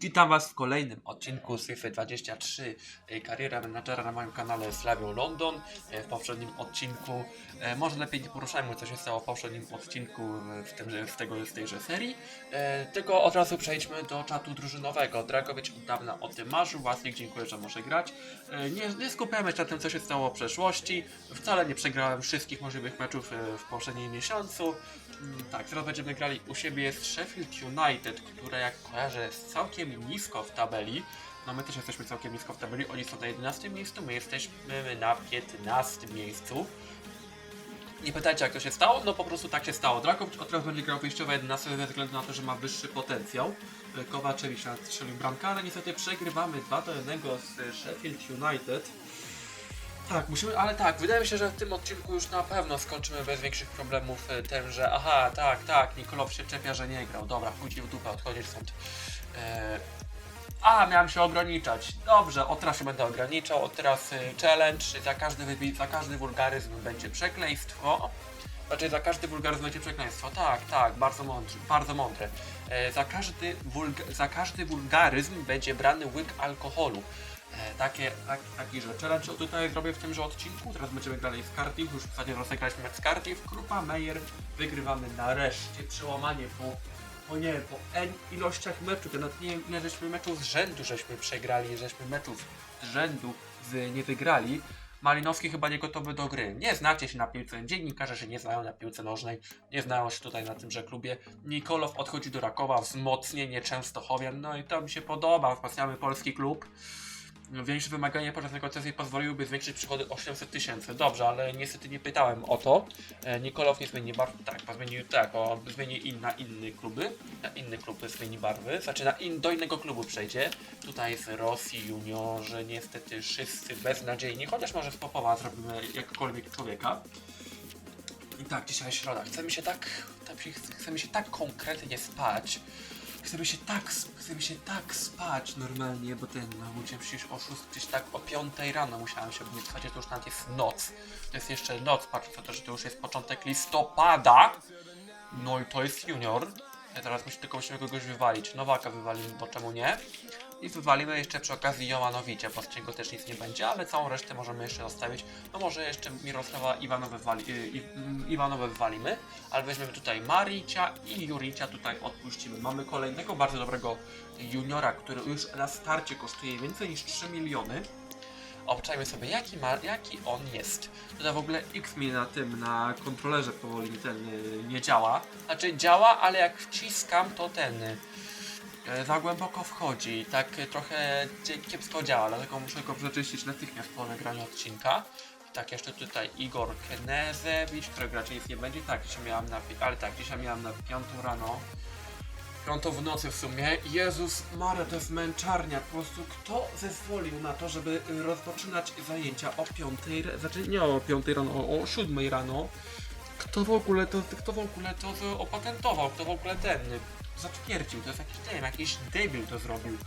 Witam Was w kolejnym odcinku z FIFA 23 e, Kariera menadżera na moim kanale Slavią London. E, W poprzednim odcinku, e, może lepiej nie poruszajmy co się stało w poprzednim odcinku w, tym, w, tego, z tejże serii, tylko od razu przejdźmy do czatu drużynowego. Dragowicz od dawna o tym marzył, Waslik dziękuję, że może grać. Nie, nie skupiamy się na tym co się stało w przeszłości, wcale nie przegrałem wszystkich możliwych meczów w poprzednim miesiącu. Mm, Tak, teraz będziemy grali u siebie jest Sheffield United, które jak kojarzę jest całkiem nisko w tabeli. No my też jesteśmy całkiem nisko w tabeli, oni są na 11 miejscu, my jesteśmy na 15 miejscu. Nie pytajcie jak to się stało, no po prostu tak się stało. Drakowicz od razu będzie grał wyjściowe 11 ze względu na to, że ma wyższy potencjał. E, Kowaczewicz strzelił bramkę, ale niestety przegrywamy 2 do 1 z Sheffield United. Tak, musimy, ale tak, wydaje mi się, że w tym odcinku już na pewno skończymy bez większych problemów e, tym, że aha, tak, tak, Nikolow się czepia, że nie grał. Dobra, pójdź w dupę, odchodzisz stąd. E, a, miałem się ograniczać. Dobrze, od teraz się będę ograniczał, od teraz y, challenge, za każdy, za każdy wulgaryzm będzie przekleństwo. Znaczy za każdy wulgaryzm będzie przekleństwo. Tak, tak, bardzo mądre. Bardzo mądre. E, za, każdy za każdy wulgaryzm będzie brany łyk alkoholu. E, takie, tak, taki, że challenge tutaj zrobię w tymże odcinku. Teraz będziemy grali z Cardiff, już w zasadzie rozegraliśmy z Cardiff. Krupa, Meyer, wygrywamy nareszcie przełamanie po o nie, po N ilościach meczów, ja nawet nie wiem ile żeśmy meczów z rzędu żeśmy przegrali, żeśmy meczów z rzędu z nie wygrali. Malinowski chyba nie gotowy do gry. Nie znacie się na piłce, dziennikarze się nie znają na piłce nożnej, nie znają się tutaj na tymże klubie. Nikolow odchodzi do Rakowa, wzmocnienie Częstochowian, no i to mi się podoba, wzmacniamy polski klub. Większe wymagania podczas negocjacji pozwoliłyby zwiększyć przychody 800 tysięcy. Dobrze, ale niestety nie pytałem o to. E, Nikolow nie zmieni barw. Tak, bo zmienił tak, o, zmieni in, na inne kluby. Na inny klub zmieni barwy. Znaczy na in, do innego klubu przejdzie. Tutaj jest Rosji juniorzy, niestety wszyscy beznadziejni, chociaż może z Popowa zrobimy jakkolwiek człowieka. I tak, dzisiaj środa. Chce mi się tak, tak się- chce mi się tak konkretnie spać. Chce mi się tak, chce mi się tak spać normalnie, bo ten, no musiałem przecież o 6, gdzieś tak o 5 rano musiałem się budzić. Słuchajcie, to już nawet jest noc. To jest jeszcze noc, patrzcie na to, że to już jest początek listopada. No i to jest junior. Ja teraz musi, tylko musimy kogoś wywalić. Nowaka wywalimy, bo czemu nie? I wywalimy jeszcze przy okazji Jomanowicza, bo z czego też nic nie będzie, ale całą resztę możemy jeszcze zostawić. No może jeszcze Mirosława y, mm, Iwanowe wywalimy, ale weźmiemy tutaj Maricia i Juricia tutaj odpuścimy. Mamy kolejnego bardzo dobrego juniora, który już na starcie kosztuje więcej niż 3 miliony. Obczajmy sobie jaki, ma, jaki on jest. Tutaj w ogóle X mi na tym, na kontrolerze powoli ten y, nie działa. Znaczy działa, ale jak wciskam to ten y, za głęboko wchodzi i tak trochę kiepsko działa, dlatego muszę go przeczyścić natychmiast po nagraniu odcinka. I tak, jeszcze tutaj Igor Knezewicz, którego raczej nic nie będzie. Tak, dzisiaj miałam na, ale tak, dzisiaj miałam na piątą rano. Piątą w nocy w sumie. Jezus Maria, to jest męczarnia. Po prostu kto zezwolił na to, żeby rozpoczynać zajęcia o piątej, ra- znaczy nie o piątej rano, o, o siódmej rano. Kto w ogóle to, kto w ogóle to, to opatentował, kto w ogóle ten zatwierdził, to jest jakiś, nie wiem, jakiś debil to zrobił.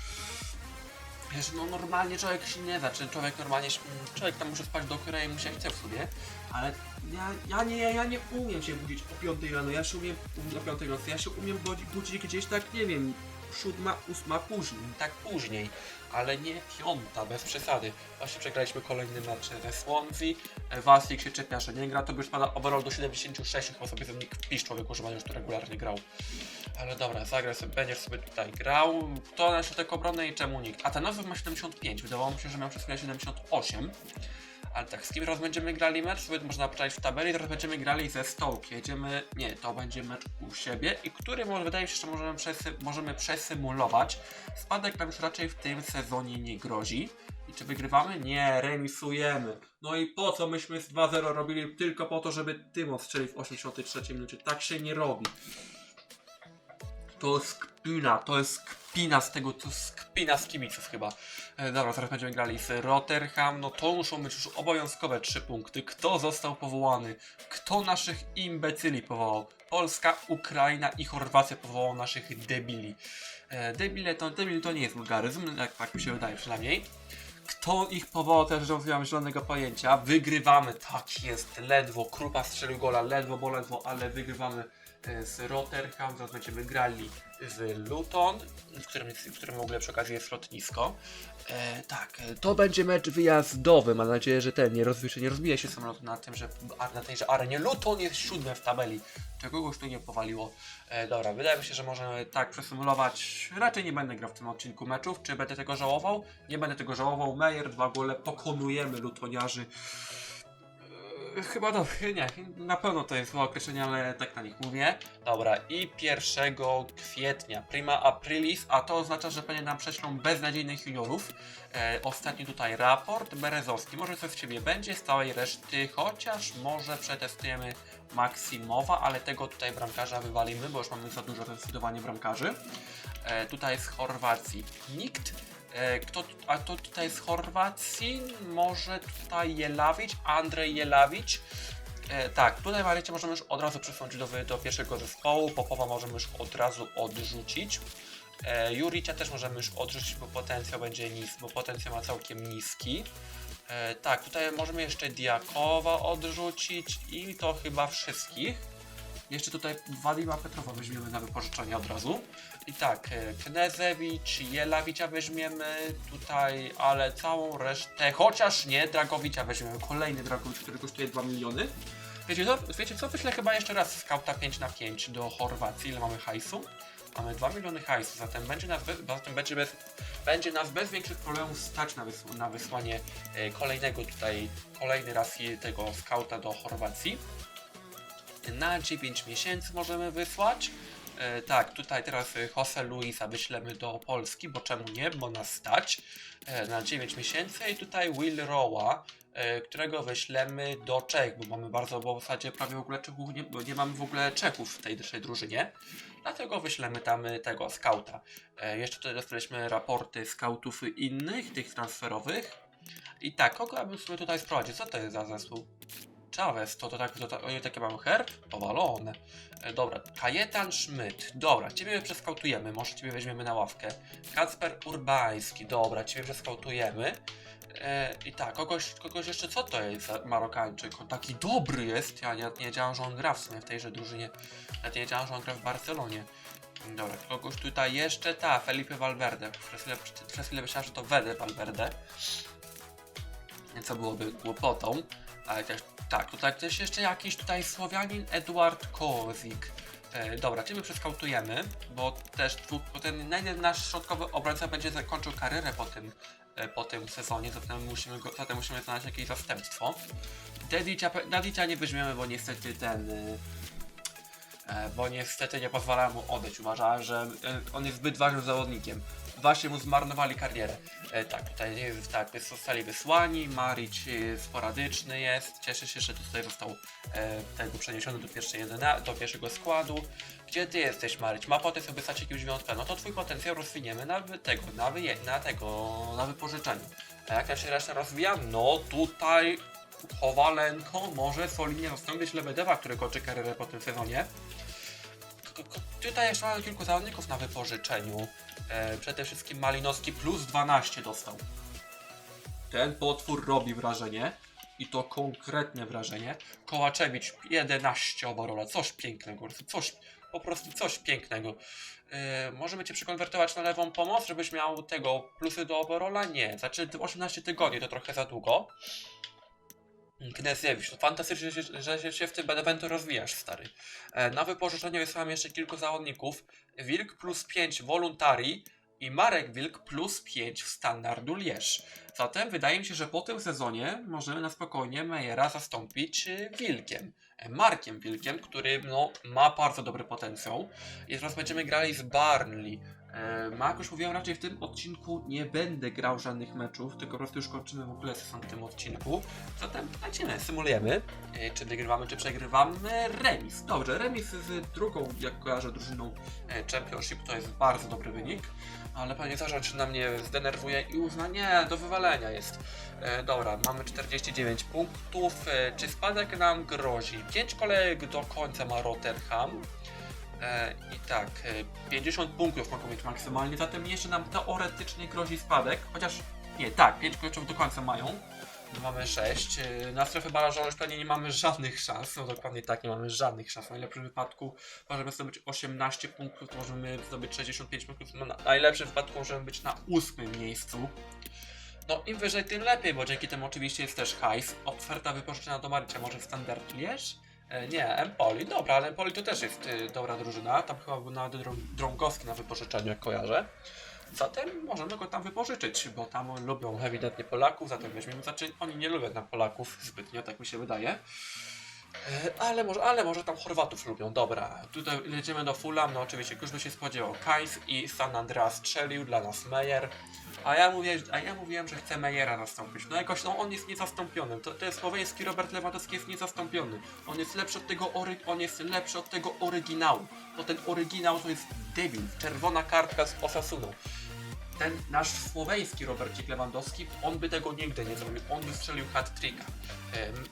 Wiesz, no normalnie człowiek się nie da, człowiek normalnie, mm, człowiek tam może spać do której mu się chce w sobie, ale ja, ja, nie, ja nie umiem się budzić o 5 rano, ja się umiem, o 5 nocy, ja się umiem budzić gdzieś tak, nie wiem, siódma, ósma, później, tak później, ale nie piąta, bez przesady. Właśnie przegraliśmy kolejny mecz ze Swansea, Wasik się czepia, że nie gra, to by już spada overall do 76, chyba sobie zawodnik wpisz człowieku, że już tu regularnie grał. Ale dobra, zagraj sobie, będziesz sobie tutaj grał. Kto na środek obrony i czemu nikt? A ten nowy ma 75, wydawało mi się, że miał przez chwilę 78. Ale tak, z kim teraz będziemy grali mecz? Sobie można poczytać w tabeli, teraz będziemy grali ze Stoke. Jedziemy, nie, to będzie mecz u siebie i który może, wydaje mi się, że możemy, przesy, możemy przesymulować. Spadek nam już raczej w tym sezonie nie grozi. I czy wygrywamy? Nie, remisujemy. No i po co myśmy z 2-0 robili? Tylko po to, żeby Tymo strzelił w 83 minucie. Tak się nie robi. To jest kpina, to jest kpina z tego, to jest kpina z kibiców chyba. E, dobra, zaraz będziemy grali z Rotherham, no to muszą być już obowiązkowe trzy punkty. Kto został powołany? Kto naszych imbecyli powołał? Polska, Ukraina i Chorwacja powołał naszych debili. E, debile to, debil to nie jest wulgaryzm, tak, tak mi się wydaje przynajmniej. Kto ich powołał, też nie mam żadnego pojęcia. Wygrywamy, tak jest, ledwo. Krupa strzelił gola, ledwo, bo ledwo, ale wygrywamy z Rotherham, zaraz będziemy grali z Luton, w którym, w którym w ogóle przy okazji jest lotnisko. E, tak, e, to będzie mecz wyjazdowy. Mam nadzieję, że ten nie, rozbije, nie rozbije się samolot na tym, że na tej że arenie Luton jest siódmy w tabeli. Czego już tu nie powaliło. E, dobra, wydaje mi się, że możemy tak przesymulować. Raczej nie będę grał w tym odcinku meczów. Czy będę tego żałował? Nie będę tego żałował. Meyer, dwa gole, pokonujemy Lutoniarzy. Chyba dobrze, nie, na pewno to jest złe określenie, ale tak na nich mówię. Dobra, i 1 kwietnia, prima aprilis, a to oznacza, że pewnie nam prześlą beznadziejnych juniorów. E, ostatni tutaj raport, Berezowski, może coś z Ciebie będzie z całej reszty, chociaż może przetestujemy Maksimowa, ale tego tutaj bramkarza wywalimy, bo już mamy za dużo zdecydowanie bramkarzy. E, tutaj z Chorwacji nikt. E, Kto, a to tutaj z Chorwacji? Może tutaj Jelawicz, Andrzej Jelawicz. E, tak, tutaj Marycie możemy już od razu przesunąć do, do pierwszego zespołu. Popowa możemy już od razu odrzucić. E, Juricia też możemy już odrzucić, bo potencjał będzie niski, bo potencjał ma całkiem niski. E, tak, tutaj możemy jeszcze Diakowa odrzucić i to chyba wszystkich. Jeszcze tutaj Wadima Petrowa weźmiemy na wypożyczenie od razu. I tak, e, Knezewicz, Jelawicza weźmiemy tutaj, ale całą resztę, chociaż nie, Dragowicza weźmiemy. Kolejny Dragowicz, który kosztuje 2 miliony. Wiecie co, wiecie co? wyślę chyba jeszcze raz skauta 5 na 5 do Chorwacji. Ile mamy hajsu? Mamy 2 miliony hajsu, zatem będzie nas bez, zatem będzie bez, będzie nas bez większych problemów stać na, na wysłanie e, kolejnego tutaj, kolejny raz tego skauta do Chorwacji. Na 9 miesięcy możemy wysłać. E, tak, tutaj teraz e, Jose Luisa wyślemy do Polski, bo czemu nie, bo nas stać e, na 9 miesięcy i tutaj Will Rowa, e, którego wyślemy do Czech, bo mamy bardzo, bo w zasadzie prawie w ogóle Czechów, nie, bo nie mamy w ogóle Czechów w tej naszej drużynie, dlatego wyślemy tam e, tego skauta. E, jeszcze tutaj dostaliśmy raporty skautów innych, tych transferowych. I tak, kogo ja bym sobie tutaj sprowadził? Co to jest za zespół? Chavez, to, to tak, to, to, oni takie mamy herb? Powalone. E, dobra, Kajetan Schmidt, dobra, ciebie przeskautujemy, może ciebie weźmiemy na ławkę. Kacper Urbański, dobra, ciebie przeskautujemy. E, I tak, kogoś, kogoś jeszcze, co to jest Marokańczyk? On taki dobry jest, ja nie, nie wiedziałem, że on gra w sumie w tejże drużynie. Nawet nie wiedziałem, że on gra w Barcelonie. Dobra, kogoś tutaj jeszcze, ta, Felipe Valverde. Przez chwilę, przez chwilę myślałem, że to Wede Valverde. Co byłoby głupotą. Ale też, tak, tutaj też jeszcze jakiś tutaj Słowianin Eduard Kozik. E, dobra, ciebie przeskautujemy, bo też bo ten nasz środkowy obrońca będzie zakończył karierę po tym, e, po tym sezonie, zatem musimy, go, zatem musimy znaleźć jakieś zastępstwo. Dedicia, nie weźmiemy, bo niestety ten... Y, e, bo niestety nie pozwala mu odejść. Uważa, że e, on jest zbyt ważnym zawodnikiem. Właśnie mu zmarnowali karierę. E, tak, tutaj jest, tak, zostali wysłani. Maric e, sporadyczny jest. Cieszę się, że tutaj został e, tego przeniesiony do, pierwszej do pierwszego składu. Gdzie ty jesteś, Maric? Ma potencjał by stać jakiegoś wyjątka. No to twój potencjał rozwiniemy na tego, na, na tego, na wypożyczeniu. A jak tam się reszta rozwija? No tutaj Chowalenko może solidnie zastąpić Lebedewa, który kończy karierę po tym sezonie. K- Tutaj jeszcze mamy kilku zawodników na wypożyczeniu. E, przede wszystkim Malinowski plus 12 dostał. Ten potwór robi wrażenie. I to konkretne wrażenie. Kołaczewicz 11 obarola. Coś pięknego. Coś, po prostu coś pięknego. E, możemy Cię przekonwertować na lewą pomoc, żebyś miał tego plusy do obarola? Nie. Znaczy 18 tygodni to trochę za długo. Knezjewicz, to fantastycznie, że, się- się w tym Beneventu rozwijasz, stary. E, Na wypożyczeniu jest jeszcze kilku zawodników. Wilk plus 5 Voluntari i Marek Wilk plus 5 w standardu Lierz. Zatem wydaje mi się, że po tym sezonie możemy na spokojnie Mejera zastąpić e, Wilkiem. E, Markiem Wilkiem, który no, ma bardzo dobry potencjał. I teraz będziemy grali z Barnley. E, Ma, jak już mówiłem, raczej w tym odcinku nie będę grał żadnych meczów, tylko po prostu już kończymy w ogóle sezon w tym odcinku. Zatem lecimy, symulujemy. E, Czy wygrywamy, czy przegrywamy? Remis. Dobrze, remis z drugą, jak kojarzę, drużyną e, Championship to jest bardzo dobry wynik. Ale pewnie zarząd na mnie zdenerwuje i uzna, nie, do wywalenia jest. Dobra, mamy 49 punktów. Czy spadek nam grozi? 5 kolejek do końca ma Rotherham. E, tak, e, 50 punktów mogą mieć maksymalnie, zatem jeszcze nam teoretycznie grozi spadek, chociaż nie, tak, 5 kluczów do końca mają. Mamy 6. Na strefę barażową już pewnie nie mamy żadnych szans. No dokładnie tak, nie mamy żadnych szans. W najlepszym wypadku możemy zdobyć 18 punktów, możemy zdobyć 65 punktów. No, na najlepszym wypadku możemy być na ósmym miejscu. No im wyżej, tym lepiej, bo dzięki temu oczywiście jest też hajs. Oferta wypożyczenia do Maricia może w standard Lierz? E, nie, Empoli, dobra, ale Empoli to też jest y, dobra drużyna. Tam chyba był nawet Drą- Drągowski na wypożyczeniu, jak kojarzę. Zatem możemy go tam wypożyczyć, bo tam lubią ewidentnie Polaków, zatem weźmiemy, znaczy oni nie lubią tam Polaków zbytnio, tak mi się wydaje. E, Ale może, ale może tam Chorwatów lubią, dobra. Tutaj jedziemy do Fulham, no oczywiście, już by się spodziewał. Kainz i San Andreas strzelił dla nas Meyer. A ja, mówię, a ja mówiłem, że chcę Meyera zastąpić. No jakoś, no on jest niezastąpiony. To, jest słoweński Robert Lewandowski jest niezastąpiony. On jest lepszy od tego, ory, on jest lepszy od tego oryginału. Bo ten oryginał to jest debil. Czerwona kartka z Osasuną ten nasz słoweński Robercik Lewandowski, on by tego nigdy nie zrobił, on by strzelił hat-tricka.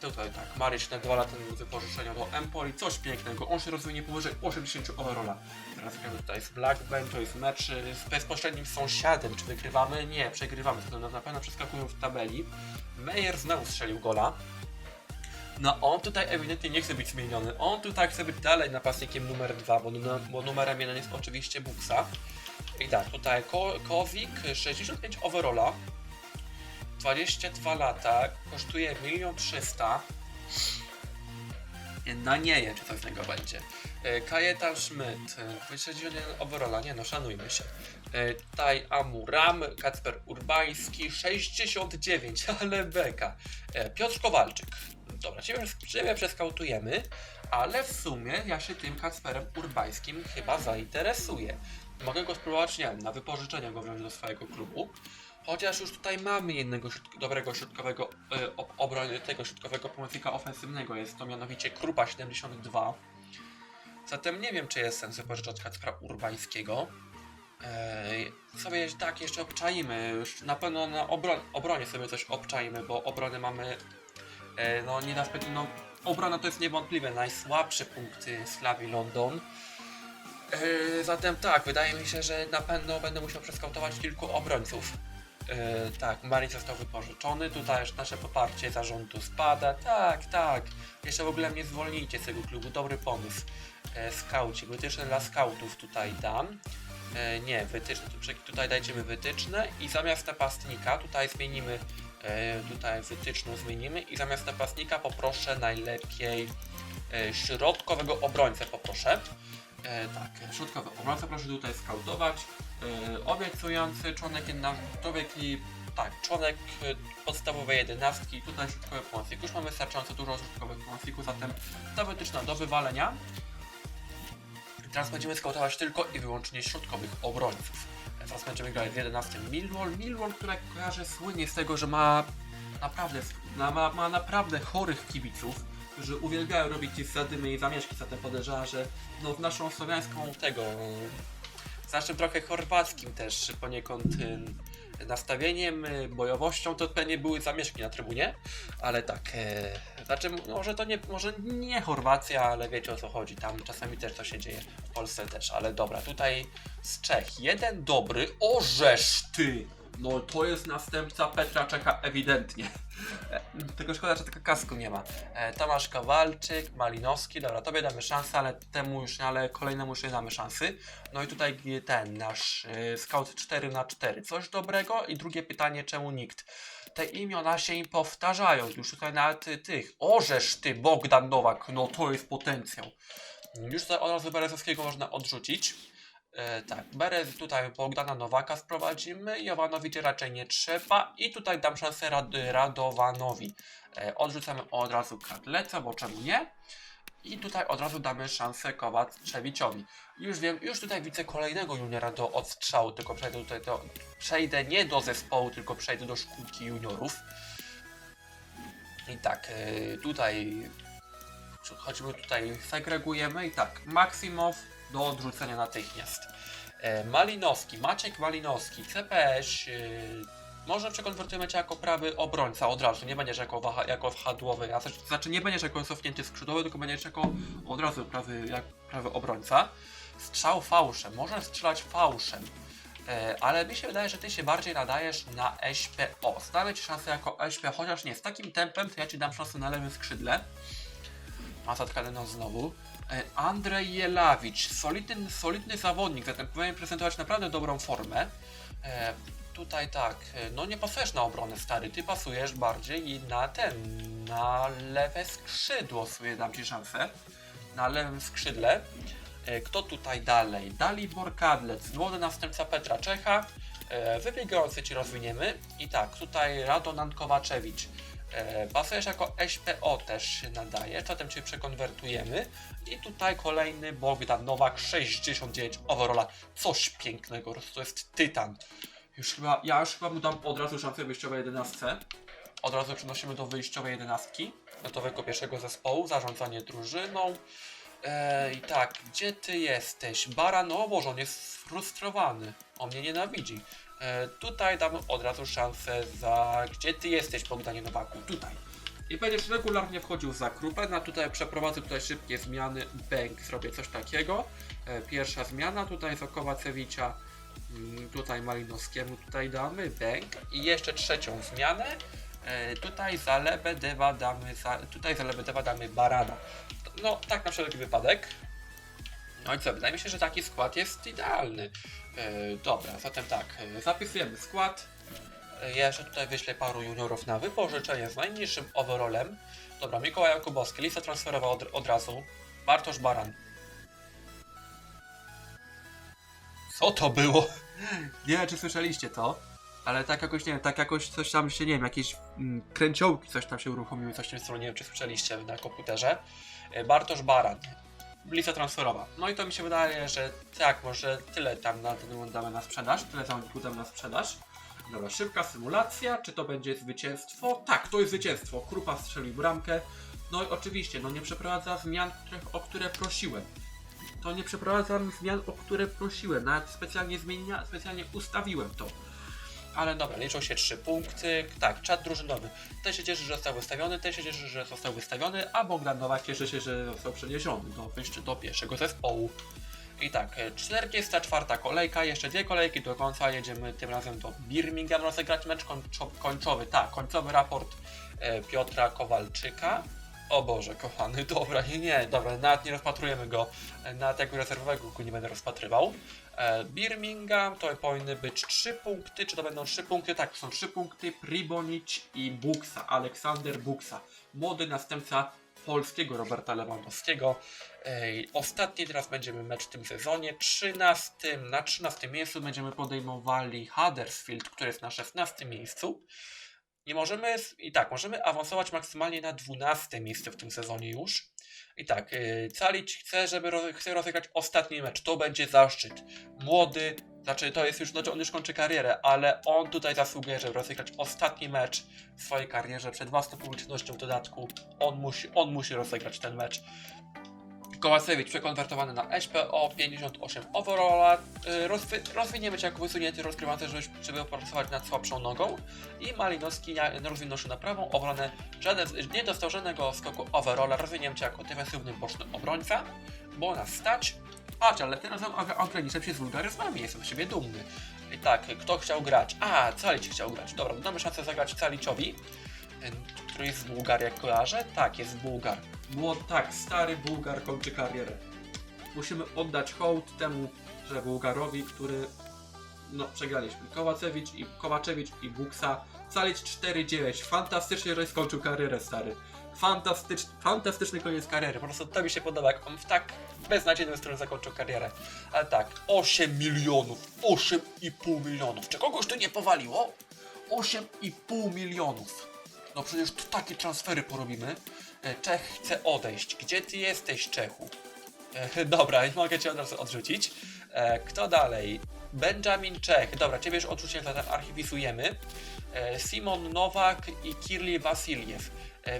Tutaj tak, Maryś na dwa lata wypożyczenia do Empoli, coś pięknego, on się rozwinie powyżej 80 overalla. Teraz gramy tutaj z Blackburn, to jest mecz y, z bezpośrednim sąsiadem, czy wygrywamy? Nie, przegrywamy, to na pewno przeskakują w tabeli. Meyer znowu strzelił gola. No on tutaj ewidentnie nie chce być zmieniony, on tutaj chce być dalej napastnikiem numer 2, bo, bo numerem 1 jest oczywiście Buksa. I tak, tutaj Ko Kozik, 65 overalla, 22 lata, kosztuje 1 300 na nie je, czy coś z niego będzie. E, Kajetan Schmidt, e, 61 overalla, nie no, szanujmy się. E, Taj Amuram, Kacper Urbański, 69, ale beka. E, Piotr Kowalczyk. Dobra, ciebie, ciebie przeskautujemy, ale w sumie ja się tym Kacperem Urbańskim chyba zainteresuję. Mogę go spróbować, nie wiem, na wypożyczenie go wziąć do swojego klubu. Chociaż już tutaj mamy jednego środ- dobrego środkowego y, ob- tego środkowego pomocnika ofensywnego. Jest to mianowicie Krupa 72. Zatem nie wiem, czy jest sens wypożyczać Kacpra Urbańskiego. Ej, sobie tak jeszcze obczaimy. Już na pewno na obron obronie sobie coś obczaimy, bo obrony mamy e, no nie no obrona to jest niewątpliwie najsłabszy punkt y, Slawii London. E, zatem tak, wydaje mi się, że na pewno będę musiał przeskautować kilku obrońców. E, tak, Mari został wypożyczony, tutaj już nasze poparcie zarządu spada. Tak, tak. Jeszcze w ogóle mnie zwolnijcie z tego klubu, dobry pomysł. E, skauci, wytyczne dla skautów tutaj dam. E, nie, wytyczne, tutaj dajcie wytyczne i zamiast napastnika tutaj zmienimy, e, tutaj wytyczną zmienimy i zamiast napastnika poproszę najlepiej środkowego obrońcę poproszę. E, tak, środkowy obrońca proszę tutaj skautować. E, obiecujący członek jednostkowy i tak, członek e, podstawowej jedenastki, tutaj środkowy pomocnik. Już mamy wystarczająco dużo środkowych pomocników, zatem ta wytyczna do wywalenia. Teraz będziemy skautować tylko i wyłącznie środkowych obrońców. E, Teraz będziemy grać w 11 Millwall. Millwall, która jak kojarzę słynie z tego, że ma naprawdę, ma, ma naprawdę chorych kibiców, którzy uwielbiają robić zadymy i zamieszki, zatem podejrzewam, że no, w naszą słowiańską tego, z naszym trochę chorwackim też poniekąd y, nastawieniem, y, bojowością, to pewnie były zamieszki na trybunie, ale tak, e, znaczy może to nie, może nie Chorwacja, ale wiecie o co chodzi, tam czasami też to się dzieje, w Polsce też, ale dobra, tutaj z Czech, jeden dobry, orzesz ty! No to jest następca Petra Czeka ewidentnie. E, Tylko szkoda, że tego kasku nie ma. E, Tomasz Kowalczyk, Malinowski, dobra, tobie damy szansę, ale temu już, ale kolejnemu już nie damy szansy. No i tutaj ten nasz e, scout 4 na 4 Coś dobrego? I drugie pytanie, czemu nikt? Te imiona się im powtarzają, już tutaj nawet y, tych. Orzesz ty, Bogdan Nowak, no to jest potencjał. Już od razu Berezowskiego można odrzucić. E, tak, Berez tutaj Bogdana Nowaka sprowadzimy, Jowanowi raczej nie trzeba i tutaj dam szansę Rad Radowanowi. E, odrzucamy od razu Kadleca, bo czemu nie? I tutaj od razu damy szansę Kowaczewiciowi. Już wiem, już tutaj widzę kolejnego juniora do odstrzału, tylko przejdę tutaj do, przejdę nie do zespołu, tylko przejdę do szkółki juniorów. I tak, e, tutaj choćby tutaj segregujemy i tak, Maksimow do odrzucenia natychmiast. E, Malinowski, Maciek Malinowski, CPS, e, może przekonwertujemy Cię jako prawy obrońca od razu, nie będziesz jako, waha, jako wahadłowy, a znaczy nie będziesz jako cofnięty skrzydłowy, tylko będziesz jako od razu prawy, jak prawy obrońca. Strzał fałszem, może strzelać fałszem. E, ale mi się wydaje, że ty się bardziej nadajesz na SPO. Damy ci szansę jako SP, chociaż nie z takim tempem, to ja ci dam szansę na lewym skrzydle. Masa Tkadyna znowu. E, Andrzej Jelawicz, solidny, solidny zawodnik, zatem powinien prezentować naprawdę dobrą formę. E, tutaj tak, e, no nie pasujesz na obronę stary, ty pasujesz bardziej na ten, na lewe skrzydło sobie dam ci szansę. Na lewym skrzydle. E, Kto tutaj dalej? Dalibor Kadlec, młody następca Petra Czecha. E, Wybiegający ci rozwiniemy. I tak, tutaj Radonan Kowaczewicz. E, Pasujesz jako SPO też się nadaje, zatem cię przekonwertujemy. I tutaj kolejny Bogdan Nowak, 69 overalla. Coś pięknego, to jest tytan. Już chyba, ja już chyba mu dam od razu szansę wyjściowej 11. Od razu przenosimy do wyjściowej 11. Gotowego pierwszego zespołu, zarządzanie drużyną. E, I tak, gdzie ty jesteś? Baran, o Boże, on jest sfrustrowany. On mnie nienawidzi. E, tutaj damy od razu szansę za... Gdzie ty jesteś, Bogdanie Nowaku? Tutaj. I będziesz regularnie wchodził za grupę. Na tutaj przeprowadzę tutaj szybkie zmiany. Bęk, zrobię coś takiego. E, pierwsza zmiana, tutaj za Kowacewicza. Mm, Tutaj Malinowskiemu tutaj damy bęk. I jeszcze trzecią zmianę. E, tutaj za Lebedewa damy, za, tutaj za Lebedewa damy Barana. No, tak na wszelki wypadek. No i co, wydaje mi się, że taki skład jest idealny. E, dobra, zatem tak, e, zapisujemy skład. E, ja jeszcze tutaj wyślę paru juniorów na wypożyczenie z najniższym overallem. Dobra, Mikołaj Jakubowski, lista transferowa od, od razu. Bartosz Baran. Co to było? Nie wiem, czy słyszeliście to, ale tak jakoś, nie wiem, tak jakoś coś tam się, nie wiem, jakieś mm, kręciołki coś tam się uruchomiły, coś w tym stylu, nie wiem, czy słyszeliście na komputerze. Bartosz Baran, lista transferowa. No i to mi się wydaje, że tak, może tyle tam na ten moment damy na sprzedaż, tyle zawodników damy na sprzedaż. Dobra, szybka symulacja, czy to będzie zwycięstwo? Tak, to jest zwycięstwo. Krupa strzelił bramkę. No i oczywiście, no nie przeprowadza zmian, o które prosiłem. To nie przeprowadzam zmian, o które prosiłem. Nawet specjalnie zmienia, specjalnie ustawiłem to. Ale dobra, liczą się trzy punkty. Tak, czat drużynowy. Ten się cieszy, że został wystawiony, ten się cieszy, że został wystawiony, a Bogdan Nowak cieszy się, że został przeniesiony do, do pierwszego zespołu. I tak, e, 44 kolejka, jeszcze dwie kolejki do końca, jedziemy tym razem do Birmingham rozegrać mecz końcowy, tak, końcowy raport e, Piotra Kowalczyka. O Boże, kochany, dobra, nie, nie, dobra, nawet nie rozpatrujemy go, nawet jako rezerwowego go nie będę rozpatrywał. E, Birmingham to powinny być 3 punkty, czy to będą 3 punkty? Tak, są 3 punkty, Pribonic i Buksa, Aleksander Buksa, młody następca polskiego Roberta Lewandowskiego. Ej, ostatni teraz będziemy mecz w tym sezonie. 13, na 13 miejscu będziemy podejmowali Huddersfield, który jest na 16 miejscu. I możemy, i tak, możemy awansować maksymalnie na 12 miejsce w tym sezonie już. I tak, yy, Calic chce, żeby roz, chce rozegrać ostatni mecz. To będzie zaszczyt. Młody, znaczy to jest już, znaczy on już kończy karierę, ale on tutaj zasługuje, żeby rozegrać ostatni mecz w swojej karierze przed własną publicznością w dodatku. On musi, on musi rozegrać ten mecz. Kołacewicz przekonwertowany na SPO 58 overalla. Yy, rozwi- rozwiniemy cię jako wysunięty rozgrywający, żeby, opracować nad słabszą nogą. I Malinowski rozwinął się na prawą obronę. Żaden, nie dostał żadnego skoku overalla. Rozwiniemy cię jako defensywny boczny obrońca, bo nas stać. Patrz, ale tym razem og- ograniczam się z wulgaryzmami, jestem z siebie dumny. I tak, kto chciał grać? A, Calic chciał grać. Dobra, damy szansę zagrać Caliciowi, y, który jest z Bułgarii, jak kojarzę. Tak, jest Bułgar. Było tak, stary Bułgar kończy karierę. Musimy oddać hołd temu, że Bułgarowi, który no przegraliśmy. Kowacewicz i Kowaczewicz i Buksa. Calic 4-9. Fantastycznie, że skończył karierę, stary. Fantastyczny, fantastyczny koniec kariery. Po prostu to mi się podoba, jak on w tak beznadziejnym stylu zakończył karierę. Ale tak, 8 milionów, 8,5 milionów. Czy kogoś to nie powaliło? 8,5 milionów. No przecież tu takie transfery porobimy. E, Czech chce odejść. Gdzie ty jesteś, Czechu? E, Dobra, mogę cię od razu odrzucić. E, Kto dalej? Benjamin Czech. Dobra, ciebie już odrzuciłem, zatem archiwisujemy. E, Simon Nowak i Kirli Wasiliew.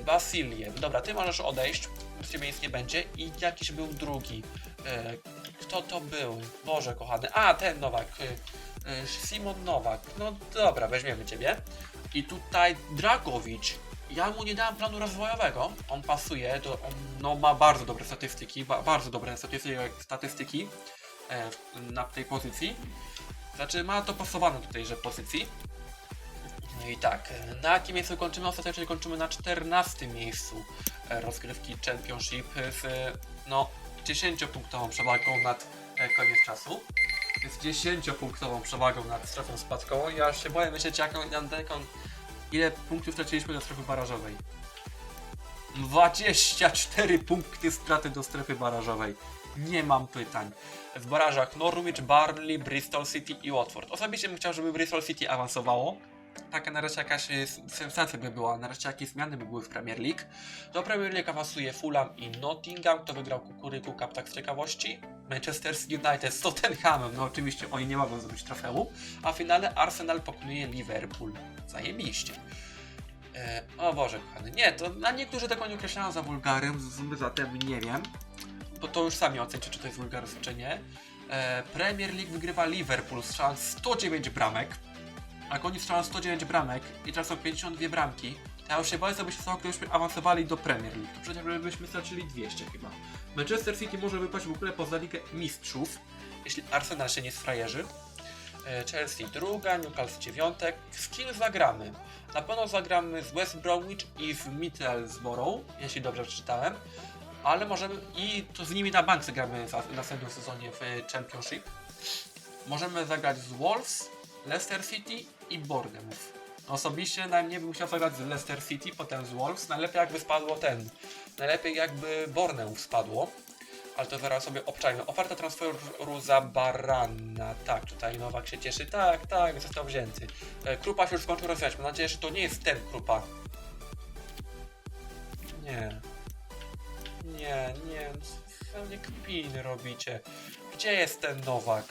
Wasiliew. Dobra, ty możesz odejść. Z ciebie nic nie będzie. I jakiś był drugi. Kto to był? Boże kochany. A, ten Nowak. Simon Nowak. No dobra, weźmiemy ciebie. I tutaj Dragowicz. Ja mu nie dałem planu rozwojowego. On pasuje, do, on no, ma bardzo dobre statystyki, ba, bardzo dobre statystyki, statystyki e, na tej pozycji. Znaczy ma to pasowane do tejże pozycji. No i tak, na jakim miejscu kończymy? Ostatecznie kończymy na 14 miejscu e, rozgrywki Championship z no 10-punktową przewagą nad e, koniec czasu. Z 10-punktową przewagą nad strefą spadkową. Ja się boję myśleć, jaką, jaką, ile punktów straciliśmy do strefy barażowej. 24 punkty straty do strefy barażowej. Nie mam pytań. W barażach Norwich, Barnley, Bristol City i Watford. Osobiście bym chciał, żeby Bristol City awansowało. Taka nareszcie jakaś e, sensacja by była, nareszcie jakieś zmiany by były w Premier League. Do Premier League awansuje Fulham i Nottingham, kto wygrał Kukuryku Cup tak z ciekawości. Manchester United z Tottenhamem, no oczywiście oni nie mogą zrobić trofeum. A w finale Arsenal pokonuje Liverpool. Zajebiście. E, o Boże, kochany. Nie, to na niektórzy tego nie określają za wulgaryzm, zatem nie wiem. Bo to już sami ocencie, czy to jest wulgaryzm, czy nie. E, Premier League wygrywa Liverpool, strzelając 109 bramek. Jak oni strzelają 109 bramek i teraz są 52 bramki, ja już się boję, co by się stało, gdybyśmy awansowali do Premier League. To przecież byśmy stracili 200 chyba. Manchester City może wypaść w ogóle poza Ligę Mistrzów, jeśli Arsenal się nie sfrajerzy. E, Chelsea druga, Newcastle dziewiątek. Z kim zagramy? Na pewno zagramy z West Bromwich i z Middlesbrough, jeśli dobrze przeczytałem. Ale możemy i to z nimi na bank zagramy w następnym sezonie w Championship. Możemy zagrać z Wolves, Leicester City i Bournemouth. Osobiście najmniej bym chciał zagrać z Leicester City, potem z Wolves. Najlepiej jakby spadło ten. Najlepiej jakby Bournemouth spadło. Ale to zaraz sobie obczajmy. Oferta transferu za Barana. Tak, tutaj Nowak się cieszy. Tak, tak, został wzięty. E, Krupa się już skończył rozwijać. Mam nadzieję, że to nie jest ten Krupa. Nie. Nie, nie. Co mnie kpiny robicie? Gdzie jest ten Nowak?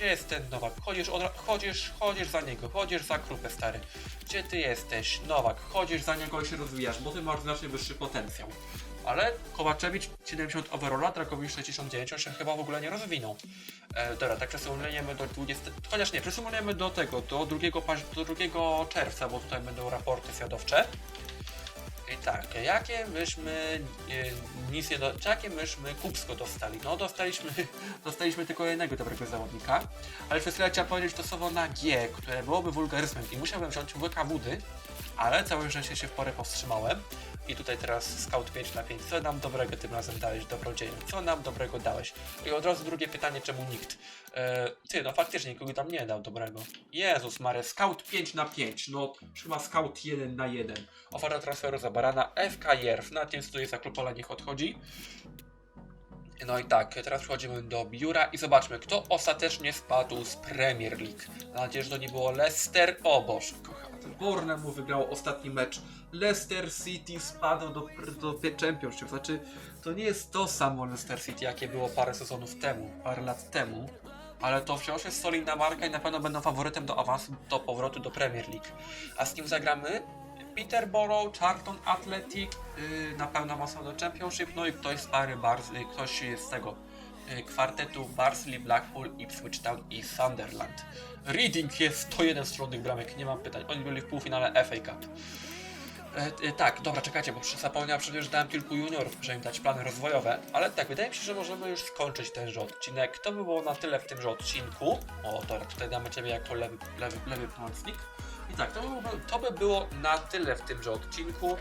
Gdzie jest ten Nowak? Chodzisz, od, chodzisz, chodzisz za niego, chodzisz za Krupę, stary. Gdzie ty jesteś? Nowak, chodzisz za niego i się rozwijasz, bo ty masz znacznie wyższy potencjał. Ale Kowaczewicz 70 overalla, Drakowicz 69, on się chyba w ogóle nie rozwinął. E, dobra, tak przesumujemy do 20... Chociaż nie, przesumujemy do tego, do 2, paź- do 2 czerwca, bo tutaj będą raporty zwiadowcze. Tak, jakie myśmy e, nie do... jakie myśmy kupsko dostali? No dostaliśmy, dostaliśmy tylko jednego dobrego zawodnika, ale przez chwilę chciałem powiedzieć to słowo na G, które byłoby wulgaryzmem i musiałbym wziąć łyka wody, ale całe szczęście się w porę powstrzymałem. I tutaj teraz scout 5 na 5. Co nam dobrego tym razem dałeś, dobrodzieju? Co nam dobrego dałeś? I od razu drugie pytanie, czemu nikt? E, ty, no faktycznie nikogo tam nie dał dobrego. Jezus Mary, scout 5 na 5. No, chyba scout 1 na 1. Oferta transferu za Barana, FK Jerw. Na tym stoi zaklopola, niech odchodzi. No i tak, teraz przechodzimy do biura i zobaczmy, kto ostatecznie spadł z Premier League. Mam nadzieję, że to nie było Leicester. O Boże, kochany. Bournemouth wygrał ostatni mecz. Leicester City spadł do, do Championship. Znaczy, to nie jest to samo Leicester City, jakie było parę sezonów temu, parę lat temu. Ale to wciąż jest solidna marka i na pewno będą faworytem do awansu, do powrotu do Premier League. A z kim zagramy? Peterborough, Charlton Athletic, yy, na pewno mocno do Championship, no i ktoś z pary Bars, yy, ktoś z tego yy, kwartetu Barnsley, Blackpool, Ipswich Town i Sunderland. Reading jest 101 stronnych bramek, nie mam pytań. Oni byli w półfinale FA Cup. E, e, tak, dobra, czekajcie, bo zapomniałem przecież, że dałem kilku juniorów, żeby im dać plany rozwojowe, ale tak, wydaje mi się, że możemy już skończyć tenże odcinek. To by było na tyle w tymże odcinku. O, dobra, tutaj damy Ciebie jako lewy, lewy, lewy pomocnik. I tak, to by, to by było na tyle w tymże odcinku.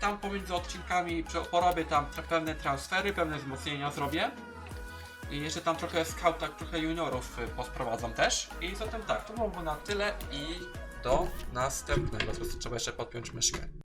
Tam pomiędzy odcinkami porobię tam pewne transfery, pewne wzmocnienia zrobię. I jeszcze tam trochę scout, tak trochę juniorów y, posprowadzam też. I zatem tak, to byłoby na tyle i do następnego. Trzeba jeszcze podpiąć myszkę.